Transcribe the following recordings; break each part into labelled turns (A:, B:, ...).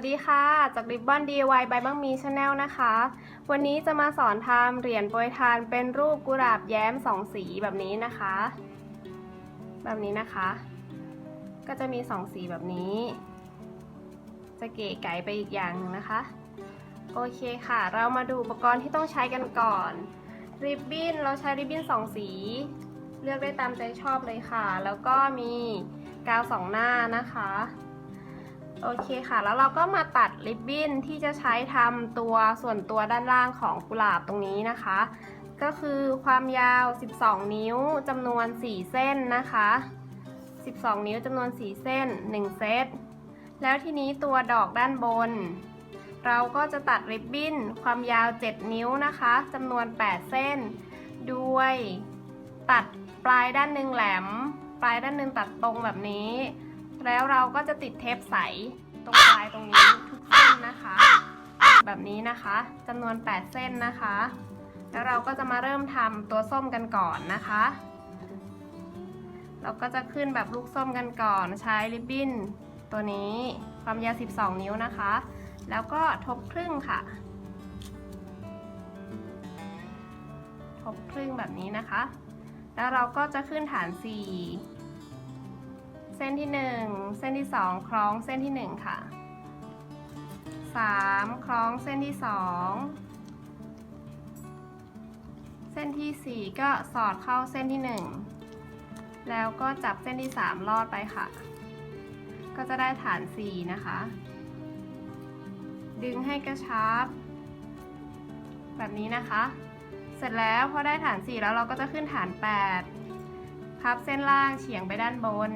A: วัสดีค่ะ จาก Ribbon DIY by บังมีชาแนลนะคะ วันนี้จะมาสอนทำเหรียญโปรยทานเป็นรูปกุหลาบแย้มสองสีแบบนี้นะคะ แบบนี้นะคะ ก็จะมีสองสีแบบนี้ จะเก๋ไก๋ไปอีกอย่างหนึ่งนะคะ โอเคค่ะ เรามาดูอุปกรณ์ที่ต้องใช้กันก่อน ริบบิ้น เราใช้ริบบิ้นสองสี เลือกได้ตามใจชอบเลยค่ะ แล้วก็มีกาวสองหน้านะคะ โอเคค่ะ แล้วเราก็มาตัดริบบิ้นที่จะใช้ทำตัวส่วนตัวด้านล่างของกุหลาบตรงนี้นะคะ ก็คือความยาว 12 นิ้วจำนวน 4 เส้นนะคะ 12 นิ้วจำนวน 4 เส้น 1 เซต แล้วทีนี้ตัวดอกด้านบน เราก็จะตัดริบบิ้นความยาว 7 นิ้วนะคะจำนวน 8 เส้น ด้วยตัดปลายด้านหนึ่งแหลม ปลายด้านหนึ่งตัดตรงแบบนี้ แล้วเราก็จะติดเทปใสตรงปลายตรงนี้ทุกเส้นนะคะ แบบนี้นะคะจำนวน 8 เส้นนะคะ แล้วเราก็จะมาเริ่มทำตัวส้มกันก่อนนะคะ เราก็จะขึ้นแบบลูกส้มกันก่อนใช้ริบบิ้นตัวนี้ความยาว 12 นิ้วนะคะ แล้วก็ทบครึ่งค่ะ ทบครึ่งแบบนี้นะคะ แล้วเราก็จะขึ้นฐาน 4 เส้นที่ 1 เส้นที่ 2 คล้องเส้นที่ 1 ค่ะ 3 คล้องเส้นที่ 2 เส้นที่ 4 ก็สอดเข้าเส้นที่ 1 แล้วก็จับเส้นที่ 3 ลอดไปค่ะ ก็จะได้ฐาน 4 นะคะ ดึงให้กระชับ แบบนี้นะคะ เสร็จแล้วพอได้ฐาน 4 แล้วเราก็จะขึ้นฐาน 8พับเส้นล่างเฉียงไปด้านบน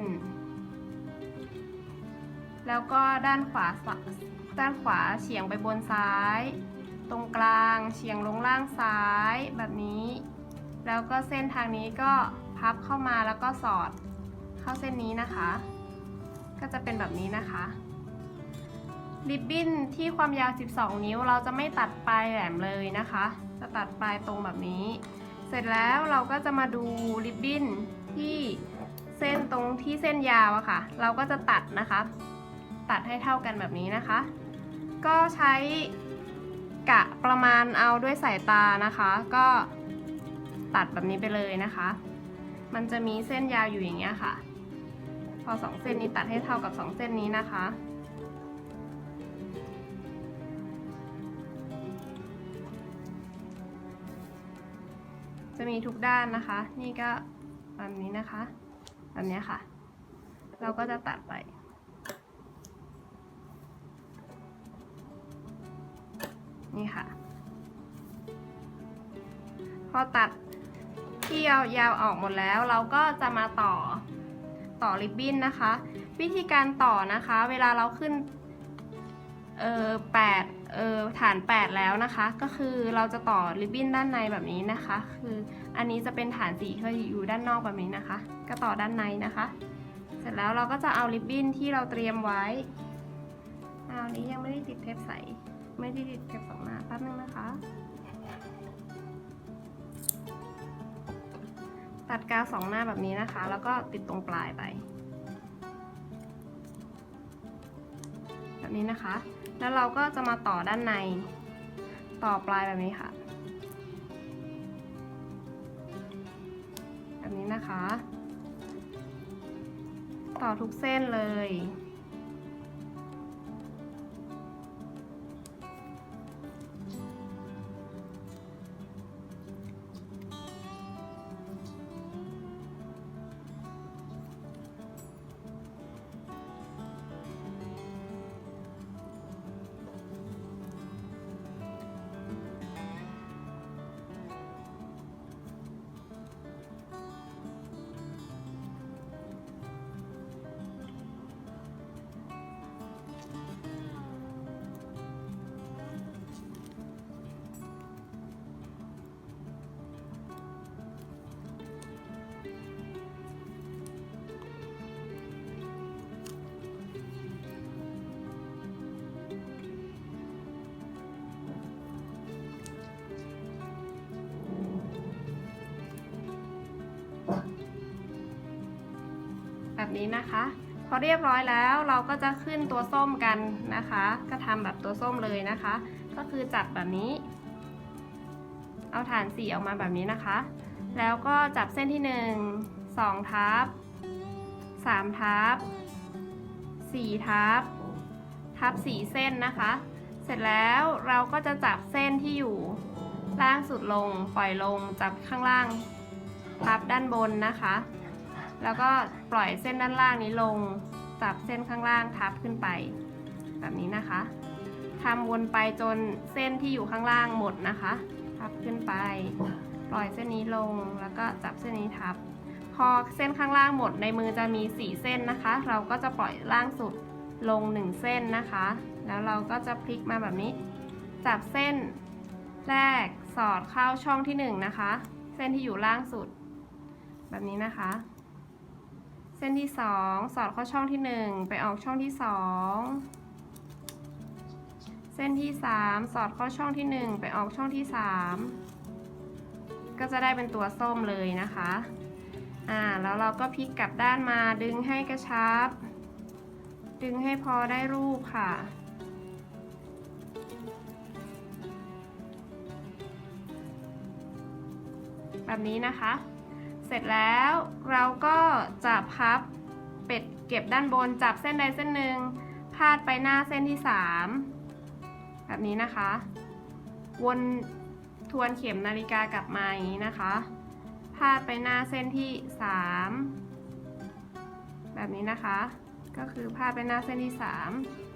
A: แล้วก็ด้านขวาด้านขวาเฉียงไปบนซ้าย ตรงกลางเฉียงลงล่างซ้ายแบบนี้ แล้วก็เส้นทางนี้ก็พับเข้ามาแล้วก็สอดเข้าเส้นนี้นะคะ ก็จะเป็นแบบนี้นะคะริบบิ้นที่ความยาว 12 นิ้วเราจะไม่ตัดปลายแหลมเลยนะคะ จะตัดปลายตรงแบบนี้ เสร็จแล้วเราก็จะมาดูริบบิ้นที่เส้นตรงที่เส้นยาวอะค่ะ เราก็จะตัดนะคะ ตัดให้เท่ากันแบบนี้นะคะ ก็ใช้กะประมาณเอาด้วยสายตานะคะ ก็ตัดแบบนี้ไปเลยนะคะ มันจะมีเส้นยาวอยู่อย่างเงี้ยค่ะ พอสองเส้นนี้ตัดให้เท่ากับสองเส้นนี้นะคะ จะมีทุกด้านนะคะ นี่ก็แบบนี้นะคะ แบบนี้ค่ะ เราก็จะตัดไป นี่ค่ะ พอตัดที่ยาวๆออกหมดแล้วเราก็จะมาต่อต่อริบบิ้นนะคะ วิธีการต่อนะคะ เวลาเราขึ้นเออแปดเออฐาน 8 แล้วนะคะ ก็คือเราจะต่อริบบิ้นด้านในแบบนี้นะคะ คืออันนี้จะเป็นฐานสีที่อยู่ด้านนอกแบบนี้นะคะ ก็ต่อด้านในนะคะ เสร็จแล้วเราก็จะเอาริบบิ้นที่เราเตรียมไว้อันนี้ยังไม่ได้ติดเทปใส ไม่ได้ติดเทปสองหน้าแป๊บนึงนะคะ ตัดกาวสองหน้าแบบนี้นะคะ แล้วก็ติดตรงปลายไป แบบนี้นะคะ แล้วเราก็จะมาต่อด้านในต่อปลายแบบนี้ค่ะ แบบนี้นะคะ ต่อทุกเส้นเลย นี้นะคะ พอเรียบร้อยแล้วเราก็จะขึ้นตัวส้มกันนะคะ ก็ทำแบบตัวส้มเลยนะคะ ก็คือจับแบบนี้ เอาฐานสีออกมาแบบนี้นะคะ แล้วก็จับเส้นที่ 1 2ทับ3ทับ4ทับทับ 4 เส้นนะคะ เสร็จแล้วเราก็จะจับเส้นที่อยู่ล่างสุดลงปล่อยลงจับข้างล่างทับด้านบนนะคะ แล้วก็ปล่อยเส้นด้านล่างนี้ลงจับเส้นข้างล่างทับขึ้นไป แบบนี้นะคะทำวนไปจนเส้นที่อยู่ข้างล่างหมดนะคะ ทับขึ้นไป ปล่อยเส้นนี้ลงแล้วก็จับเส้นนี้ทับ พอเส้นข้างล่างหมดในมือจะมี 4 เส้นนะคะ เราก็จะปล่อยล่างสุดลง 1 เส้นนะคะ แล้วเราก็จะพลิกมาแบบนี้ จับเส้นแรกสอดเข้าช่องที่ 1 นะคะ เส้นที่อยู่ล่างสุด แบบนี้นะคะ ส้นที่2สอดเข้าช่องที่1ไปออกช่องที่2เส้นที่3สอดเข้าช่องที่1ไปออกช่องที่3ก็จะได้เป็นตัวส้มเลยนะคะอ่าแล้วเราก็พลิกกลับด้านมาดึงให้กระชับ ดึงให้พอได้รูปค่ะแบบนี้นะคะ ร็จแล้วเราก็จะพับเป็ดเก็บด้านบนจับเส้นใดเส้นหนึ่งพาดไปหน้าเส้นที่ 3 แบบนี้นะคะ วนทวนเข็มนาฬิกากลับมาอย่างนี้นะคะพาดไปหน้าเส้นที่ 3 แบบนี้นะคะ ก็คือพาดไปหน้าเส้นที่ 3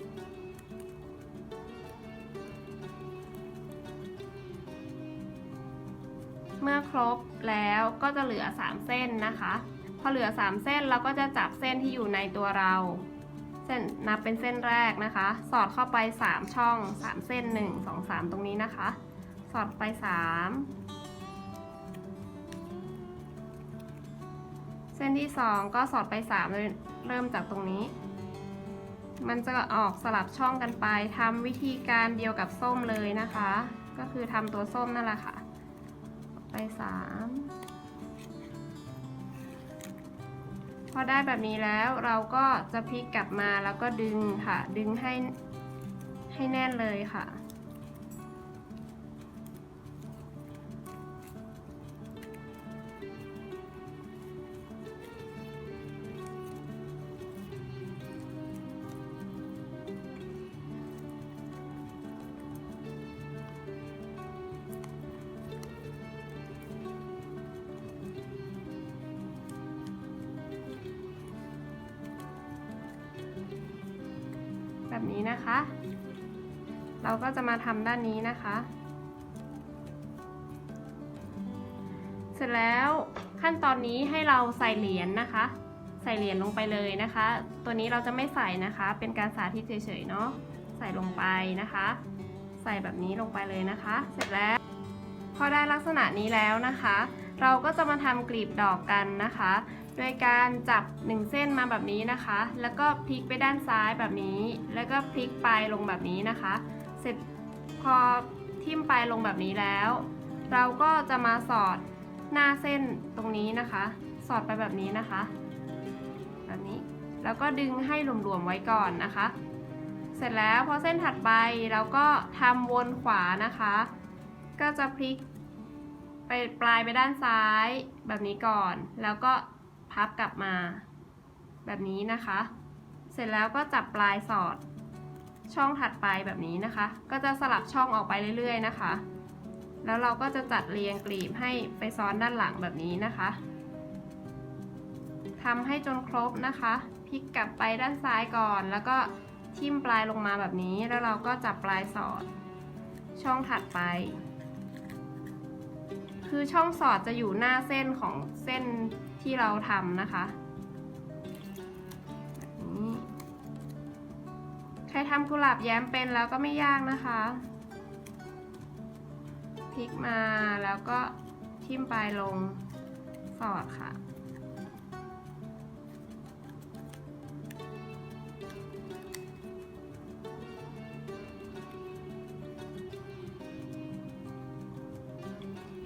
A: มื่อครบแล้วก็จะเหลือ 3 เส้นนะคะ พอเหลือ 3 เส้นเราก็จะจับเส้นที่อยู่ในตัวเรา เส้นนับเป็นเส้นแรกนะคะ สอดเข้าไป 3 ช่อง 3 เส้น 1 2 3 ตรงนี้นะคะ สอดไป 3 เส้นที่ 2 ก็สอดไป3เลยเริ่มจากตรงนี้ มันจะออกสลับช่องกันไปทำวิธีการเดียวกับส้มเลยนะคะ ก็คือทำตัวส้มนั่นแหละค่ะ สามพอได้แบบนี้แล้วเราก็จะพลิกกลับมาแล้วก็ดึงค่ะ ดึงให้ให้แน่นเลยค่ะ แบบนี้นะคะ เราก็จะมาทำด้านนี้นะคะ เสร็จแล้วขั้นตอนนี้ให้เราใส่เหรียญนะคะ ใส่เหรียญลงไปเลยนะคะ ตัวนี้เราจะไม่ใส่นะคะ เป็นการสาธิตเฉยๆเนาะใส่ลงไปนะคะ ใส่แบบนี้ลงไปเลยนะคะ เสร็จแล้ว พอได้ลักษณะนี้แล้วนะคะ เราก็จะมาทำกลีบดอกกันนะคะ โดยการจับ 1 เส้นมาแบบนี้นะคะ แล้วก็พลิกไปด้านซ้ายแบบนี้ แล้วก็พลิกปลายลงแบบนี้นะคะ เสร็จพอทิ่มปลายลงแบบนี้แล้ว เราก็จะมาสอดหน้าเส้นตรงนี้นะคะ สอดไปแบบนี้นะคะ แบบนี้ แล้วก็ดึงให้หลวมๆไว้ก่อนนะคะ เสร็จแล้วพอเส้นถัดไปเราก็ทำวนขวานะคะ ก็จะพลิกไปปลายไปด้านซ้ายแบบนี้ก่อน แล้วก็ พับกลับมาแบบนี้นะคะ เสร็จแล้วก็จับปลายสอดช่องถัดไปแบบนี้นะคะ ก็จะสลับช่องออกไปเรื่อยๆนะคะ แล้วเราก็จะจัดเรียงกลีบให้ไปซ้อนด้านหลังแบบนี้นะคะทำให้จนครบนะคะ พลิกกลับไปด้านซ้ายก่อน แล้วก็ทิ่มปลายลงมาแบบนี้ แล้วเราก็จับปลายสอด ช่องถัดไป คือช่องสอดจะอยู่หน้าเส้นของเส้น ที่เราทำนะคะใครทำกุหลาบแย้มเป็นแล้วก็ไม่ยากนะคะพลิกมาแล้วก็ทิ่มปลายลงสอดค่ะ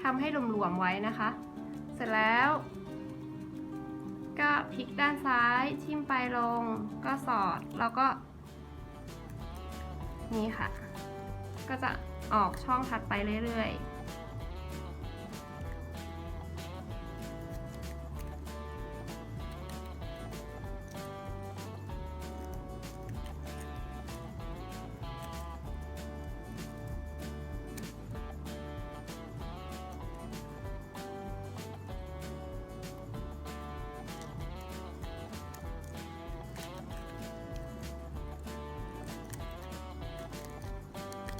A: ทำให้หลวมๆไว้นะคะ เสร็จแล้ว ก็พลิกด้านซ้ายทิ่มไปลง ก็สอดแล้วก็ นี่ค่ะ ก็จะออกช่องถัดไปเรื่อยๆ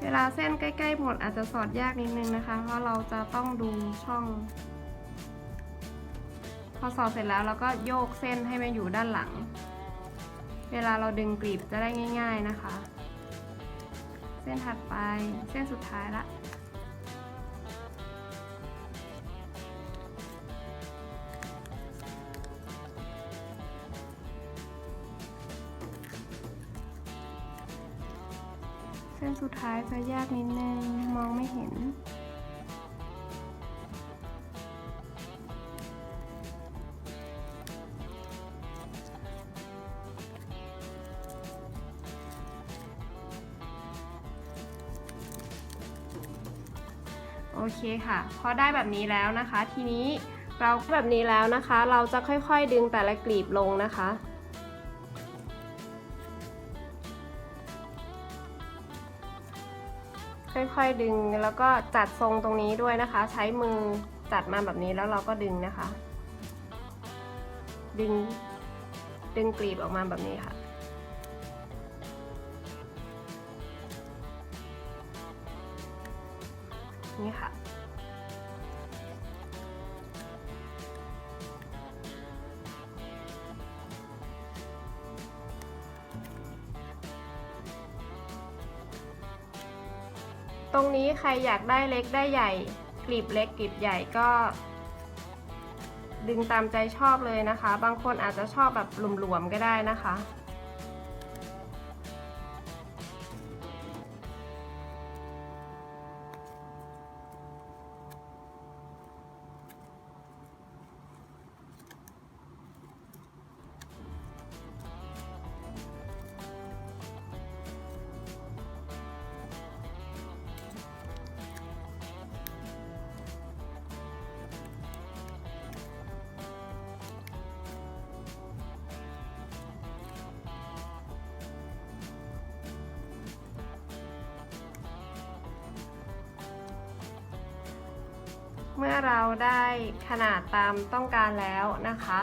A: เวลาเส้นใกล้ๆหมดอาจจะสอดยากนิดนึงนะคะ เพราะเราจะต้องดูช่อง พอสอดเสร็จแล้วเราก็โยกเส้นให้มันอยู่ด้านหลัง เวลาเราดึงกรีบจะได้ง่าย ๆนะคะ เส้นถัดไปเส้นสุดท้ายละ ส้นสุดท้ายจะยากนิดนึง มองไม่เห็น โอเคค่ะ พอได้แบบนี้แล้วนะคะ ทีนี้เราแบบนี้แล้วนะคะ เราจะค่อยๆดึงแต่ละกลีบลงนะคะ ค่อยๆดึงแล้วก็จัดทรงตรงนี้ด้วยนะคะ ใช้มือจัดมาแบบนี้แล้วเราก็ดึงนะคะ ดึงดึงกลีบออกมาแบบนี้ค่ะ นี่ค่ะ รงนี้ใครอยากได้เล็กได้ใหญ่กลีบเล็กกลีบใหญ่ก็ ดึงตามใจชอบเลยนะคะ บางคนอาจจะชอบแบบหลวมๆก็ได้นะคะ เมื่อเราได้ขนาดตามต้องการแล้วนะคะ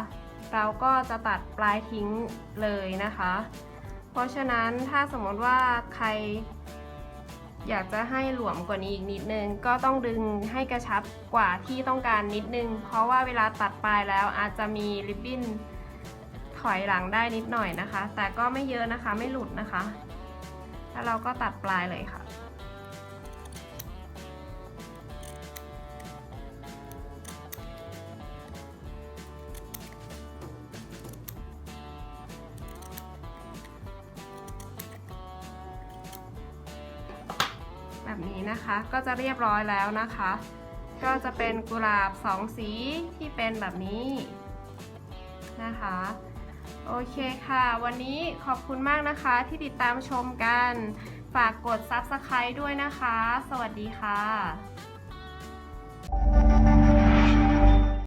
A: เราก็จะตัดปลายทิ้งเลยนะคะ เพราะฉะนั้นถ้าสมมติว่าใคร อยากจะให้หลวมกว่านี้อีกนิดนึง ก็ต้องดึงให้กระชับกว่าที่ต้องการนิดนึง เพราะว่าเวลาตัดปลายแล้วอาจจะมีริบบิ้นถอยหลังได้นิดหน่อยนะคะ แต่ก็ไม่เยอะนะคะไม่หลุดนะคะ แล้วเราก็ตัดปลายเลยค่ะ นี้นะคะ ก็จะเรียบร้อยแล้วนะคะ ก็จะเป็นกุหลาบสองสีที่เป็นแบบนี้นะคะ โอเคค่ะ วันนี้ขอบคุณมากนะคะที่ติดตามชมกัน ฝากกด Subscribe ด้วยนะคะ สวัสดีค่ะ